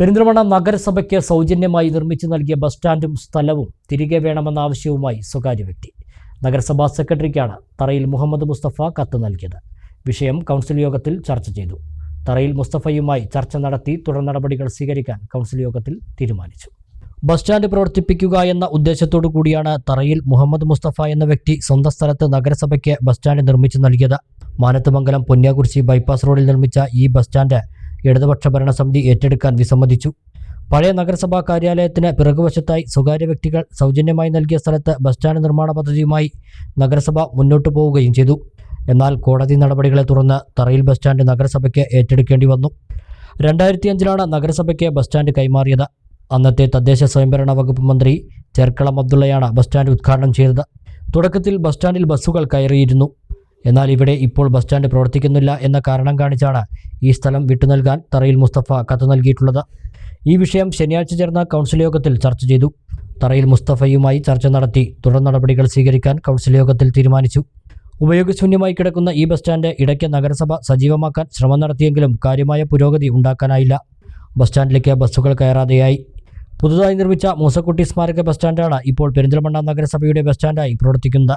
പെരിന്തൽമണ്ണ നഗരസഭയ്ക്ക് സൗജന്യമായി നിർമ്മിച്ചു നൽകിയ ബസ് സ്റ്റാൻഡും സ്ഥലവും തിരികെ വേണമെന്ന ആവശ്യവുമായി സ്വകാര്യ വ്യക്തി. നഗരസഭാ സെക്രട്ടറിക്കാണ് തറയിൽ മുഹമ്മദ് മുസ്തഫ കത്ത് നൽകിയത്. വിഷയം കൗൺസിൽ യോഗത്തിൽ ചർച്ച ചെയ്തു. തറയിൽ മുസ്തഫയുമായി ചർച്ച നടത്തി തുടർ നടപടികൾ സ്വീകരിക്കാൻ കൗൺസിൽ യോഗത്തിൽ തീരുമാനിച്ചു. ബസ് സ്റ്റാൻഡ് പ്രവർത്തിപ്പിക്കുക എന്ന ഉദ്ദേശത്തോടു കൂടിയാണ് തറയിൽ മുഹമ്മദ് മുസ്തഫ എന്ന വ്യക്തി സ്വന്തം സ്ഥലത്ത് നഗരസഭയ്ക്ക് ബസ് സ്റ്റാൻഡ് നിർമ്മിച്ചു നൽകിയത്. മാനത്തുമംഗലം പൊന്നിയാകുറിശി ബൈപ്പാസ് റോഡിൽ നിർമ്മിച്ച ഈ ബസ് സ്റ്റാൻഡ് ഇടതുപക്ഷ ഭരണസമിതി ഏറ്റെടുക്കാൻ വിസമ്മതിച്ചു. പഴയ നഗരസഭാ കാര്യാലയത്തിന് പിറകുവശത്തായി സ്വകാര്യ വ്യക്തികൾ സൗജന്യമായി നൽകിയ സ്ഥലത്ത് ബസ് സ്റ്റാൻഡ് നിർമ്മാണ പദ്ധതിയുമായി നഗരസഭ മുന്നോട്ടു പോവുകയും ചെയ്തു. എന്നാൽ കോടതി നടപടികളെ തുടർന്ന് തറയിൽ ബസ് സ്റ്റാൻഡ് നഗരസഭയ്ക്ക് ഏറ്റെടുക്കേണ്ടി വന്നു. രണ്ടായിരത്തി അഞ്ചിലാണ് നഗരസഭയ്ക്ക് ബസ് സ്റ്റാൻഡ് കൈമാറിയത്. അന്നത്തെ തദ്ദേശ സ്വയംഭരണ വകുപ്പ് മന്ത്രി ചെർക്കളം അബ്ദുള്ളയാണ് ബസ് സ്റ്റാൻഡ് ഉദ്ഘാടനം ചെയ്തത്. തുടക്കത്തിൽ ബസ് സ്റ്റാൻഡിൽ ബസ്സുകൾ കയറിയിരുന്നു. എന്നാൽ ഇവിടെ ഇപ്പോൾ ബസ് സ്റ്റാൻഡ് പ്രവർത്തിക്കുന്നില്ല എന്ന കാരണം കാണിച്ചാണ് ഈ സ്ഥലം വിട്ടു നൽകാൻ തറയിൽ മുസ്തഫ കത്ത് നൽകിയിട്ടുള്ളത്. ഈ വിഷയം ശനിയാഴ്ച ചേർന്ന കൗൺസിൽ യോഗത്തിൽ ചർച്ച ചെയ്തു. തറയിൽ മുസ്തഫയുമായി ചർച്ച നടത്തി തുടർ നടപടികൾ സ്വീകരിക്കാൻ കൗൺസിൽ യോഗത്തിൽ തീരുമാനിച്ചു. ഉപയോഗശൂന്യമായി കിടക്കുന്ന ഈ ബസ് സ്റ്റാൻഡ് ഇടയ്ക്ക് നഗരസഭ സജീവമാക്കാൻ ശ്രമം നടത്തിയെങ്കിലും കാര്യമായ പുരോഗതി ഉണ്ടാക്കാനായില്ല. ബസ് സ്റ്റാൻഡിലേക്ക് ബസ്സുകൾ കയറാതെയായി. പുതുതായി നിർമ്മിച്ച മൂസക്കുട്ടി സ്മാരക ബസ് സ്റ്റാൻഡാണ് ഇപ്പോൾ പെരിന്തൽമണ്ണ നഗരസഭയുടെ ബസ് സ്റ്റാൻഡായി പ്രവർത്തിക്കുന്നത്.